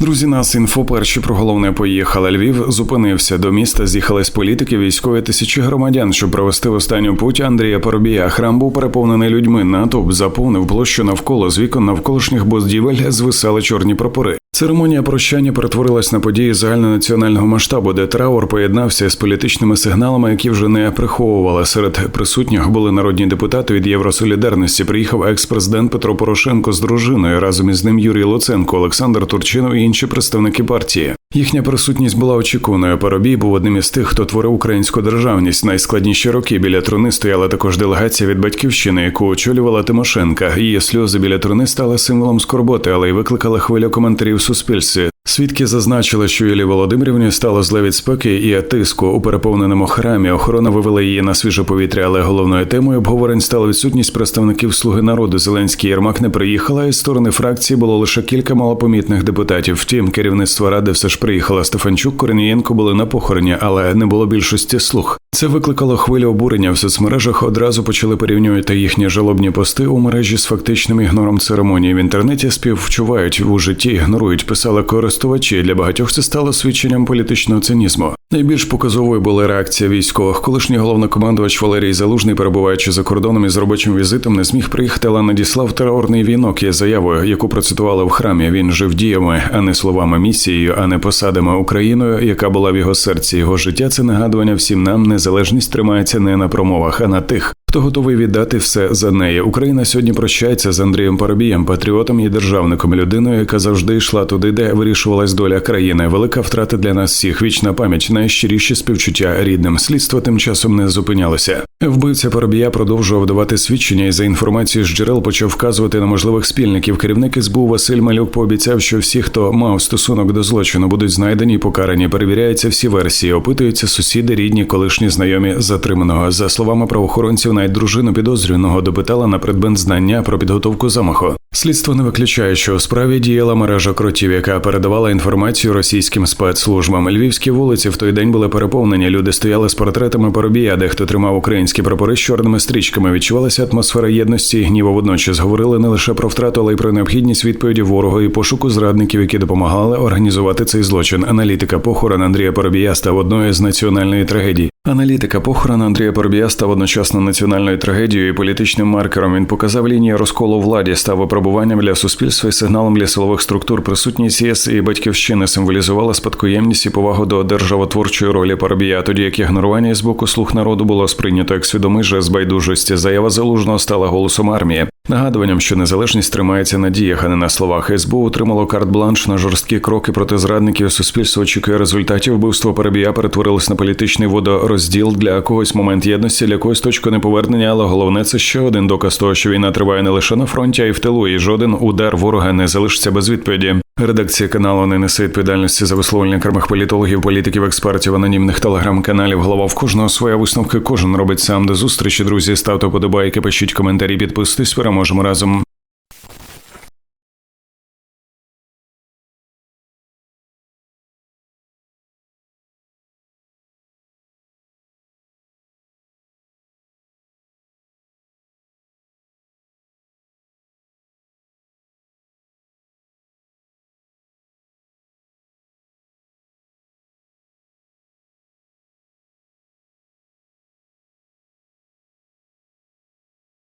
Друзі, нас інфо перші про головне поїхали. Львів зупинився до міста. З'їхались політики, військові тисячі громадян, щоб провести в останню путь Андрія Поробія. Храм був переповнений людьми. Натовп заповнив площу навколо з вікон навколишніх боздівель звисали чорні прапори. Церемонія прощання перетворилась на події загальнонаціонального масштабу, де траур поєднався з політичними сигналами, які вже не приховували. Серед присутніх були народні депутати від Євросолідарності. Приїхав екс-президент Петро Порошенко з дружиною. Разом із ним Юрій Луценко, Олександр Турчинов і інші представники партії. Їхня присутність була очікуваною. Парубій був одним із тих, хто творив українську державність. Найскладніші роки біля труни стояла також делегація від батьківщини, яку очолювала Тимошенка. Її сльози біля труни стали символом скорботи, але й викликали хвилю коментарів в суспільстві. Свідки зазначили, що Юлії Володимирівні стало зле від спеки і тиску у переповненому храмі. Охорона вивела її на свіже повітря, але головною темою обговорень стала відсутність представників Слуги народу. Зеленський Єрмак не приїхала, і з сторони фракції було лише кілька малопомітних депутатів. Втім, керівництво ради все ж приїхала. Стефанчук Корнієнко були на похороні, але не було більшості слуг. Це викликало хвилю обурення в соцмережах. Одразу почали порівнювати їхні жалобні пости у мережі з фактичним ігнором церемонії. В інтернеті співчувають у житті, ігнорують, писали користувачі. Для багатьох це стало свідченням політичного цинізму. Найбільш показовою була реакція військових. Колишній головнокомандувач Валерій Залужний, перебуваючи за кордоном із робочим візитом, не зміг приїхати, але надіслав терорний вінок із заявою, яку процитували в храмі. Він жив діями, а не словами місією, а не посадами Україною, яка була в його серці. Його життя це нагадування всім нам. Незалежність тримається не на промовах, а на тих, хто готовий віддати все за неї. Україна сьогодні прощається з Андрієм Парубієм, патріотом і державником, людиною, яка завжди йшла туди, де вирішувалась доля країни. Велика втрата для нас всіх. Вічна пам'ять, найщиріші співчуття рідним. Слідство тим часом не зупинялося. Вбивця Парубія продовжував давати свідчення і за інформацією з джерел почав вказувати на можливих спільників. Керівник СБУ Василь Малюк пообіцяв, що всі, хто мав стосунок до злочину, будуть знайдені і покарані. Перевіряються всі версії, опитуються сусіди, рідні, колишні знайомі затриманого. За словами правоохоронців, навіть дружину підозрюваного допитала на предмет знання про підготовку замаху. Слідство не виключає, що у справі діяла мережа кротів, яка передавала інформацію російським спецслужбам. Львівські вулиці в той день були переповнені. Люди стояли з портретами Парубія, дехто тримав українські прапори з чорними стрічками. Відчувалася атмосфера єдності і гніву. Водночас говорили не лише про втрату, але й про необхідність відповіді ворогу і пошуку зрадників, які допомагали організувати цей злочин. Аналітика похорон Андрія Парубія став одною з національної трагедії. Аналітика похорон Андрія Парубія став одночасно національною трагедією і політичним маркером. Він показав лінії розколу владі, став випробуванням для суспільства і сигналом для силових структур. Присутність ЄС і батьківщини символізувала спадкоємність і повагу до державотворчої ролі Парубія, тоді як ігнорування з боку слуг народу було сприйнято як свідомий жест байдужості. Заява залужного стала голосом армії. Нагадуванням, що незалежність тримається на діях, а не на словах. СБУ отримало карт-бланш на жорсткі кроки проти зрадників. Суспільство очікує результатів. Вбивство Парабія перетворилось на політичний водорозділ для когось момент єдності, для когось точку неповернення. Але головне це ще один доказ того, що війна триває не лише на фронті, а й в тилу. І жоден удар ворога не залишиться без відповіді. Редакція каналу не несе відповідальності за висловлення кримих політологів, політиків, експертів, анонімних телеграм-каналів. Голова в кожного своя висновки. Кожен робить сам до зустрічі. Друзі, ставте подобайки, пишіть коментарі, підписуйтесь. Переможемо разом.